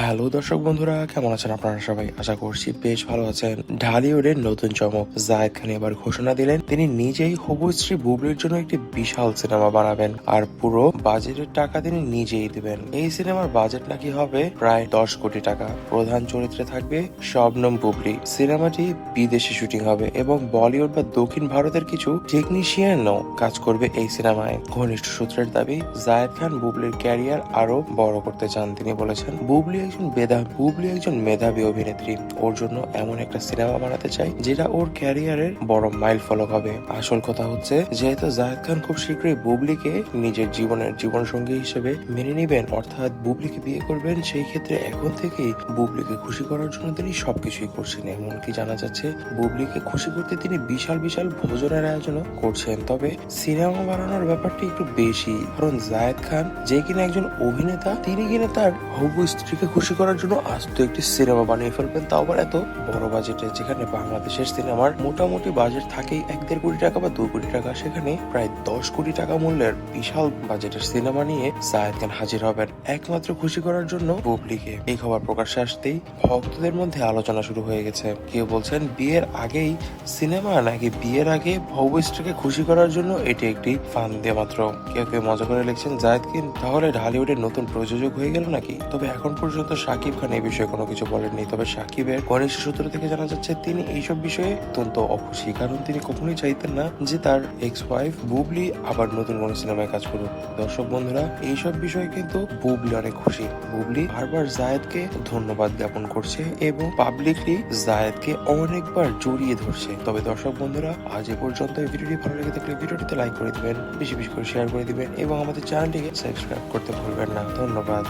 Hello দর্শক বন্ধুরা, কেমন আছেন আপনারা সবাই? আশা করছি বেশ ভালো আছেন। ঢালিউডের নতুন চমক জায়েদ খান এবার ঘোষণা দিলেন, তিনি নিজেই হবু স্ত্রী বুবলির জন্য একটি বিশাল সিনেমা বানাবেন আর পুরো বাজেটের টাকা তিনি নিজেই দিবেন। এই সিনেমার বাজেট নাকি হবে প্রায় দশ কোটি টাকা। প্রধান চরিত্রে থাকবে শবনম বুবলি। সিনেমাটি বিদেশি শুটিং হবে এবং বলিউড বা দক্ষিণ ভারতের কিছু টেকনিশিয়ানও কাজ করবে এই সিনেমায়। ঘনিষ্ঠ সূত্রের দাবি, জায়েদ খান বুবলির ক্যারিয়ার আরও বড় করতে চান, তিনি বলেছেন। বুবলি একজন বেদা, বুবলি একজন মেধাবী অভিনেত্রী। ওর জন্য এমন একটা সিনেমা বানাতে চাই, যেটা ওর ক্যারিয়ারের বড় মাইল ফলক হবে। আসল কথা হচ্ছে, যেহেতু জায়েদ খান খুব শীঘ্রই বুবলিকে নিজের জীবনের জীবন সঙ্গী হিসেবে মেনে নেবেন, অর্থাৎ বুবলিকে বিয়ে করবেন, সেই ক্ষেত্রে এখন থেকেই বুবলিকে খুশি করার জন্য তিনি সবকিছুই করছেন। এমনকি জানা যাচ্ছে, বুবলিকে খুশি করতে তিনি বিশাল বিশাল ভোজনের আয়োজনও করছেন। তবে সিনেমা বানানোর ব্যাপারটি একটু বেশি, কারণ জায়েদ খান যে কিনা একজন অভিনেতা, তিনি কিনা তার হবু স্ত্রীকে খুশি করার জন্য আস্ত একটি সিনেমা বানিয়ে ফেলবেন। তাও আবার এত বড় বাজেটে যেখানে বাংলাদেশের সিনেমার মোটামুটি বাজেট থাকেই এক দেড় কোটি টাকা বা দু কোটি টাকা, সেখানে প্রায় দশ কোটি টাকা মূল্যের বিশাল বাজেটের সিনেমা নিয়ে জায়েদ খান হাজির হবেন। একমাত্র খুশি করার জন্য বুবলিকে এই খবর প্রকাশ্যে আসতেই ভক্তদের মধ্যে আলোচনা শুরু হয়ে গেছে। কেউ বলছেন, বিয়ের আগেই সিনেমা নাকি বিয়ের আগে হবু খুশি করার জন্য এটি একটি ফান দিয়ে মাত্র। কেউ কেউ মজা করে লিখছেন, জায়েদ খান তাহলে ঢালিউডের নতুন প্রযোজক হয়ে গেল নাকি? তবে এখন পর্যন্ত শাকিব খান এই বিষয়ে কোনো কিছু বলেননি। তবে সাকিবের ঘনিষ্ঠ সূত্র থেকে জানা যাচ্ছে, তিনি এইসব বিষয়ে অত্যন্ত অখুশি। কারণ তিনি কখনোই চাইতেন না যে তার এক্স ওয়াইফ বুবলি আবার নতুন কোনো সিনেমায় কাজ করুক। দর্শক বন্ধুরা, এইসব বিষয়ে কিন্তু বুবলি অনেক খুশি। বুবলি বারবার জায়েদকে ধন্যবাদ জ্ঞাপন করছে এবং পাবলিকলি জায়েদকে অনেকবার জড়িয়ে ধরছে। তবে দর্শক বন্ধুরা, আজ এ পর্যন্ত এই ভিডিওটি ভালো লেগে থাকলে ভিডিওটিতে লাইক করে দিবেন, বেশি বেশি করে শেয়ার করে দিবেন এবং আমাদের চ্যানেলটিকে সাবস্ক্রাইব করতে ভুলবেন না। ধন্যবাদ।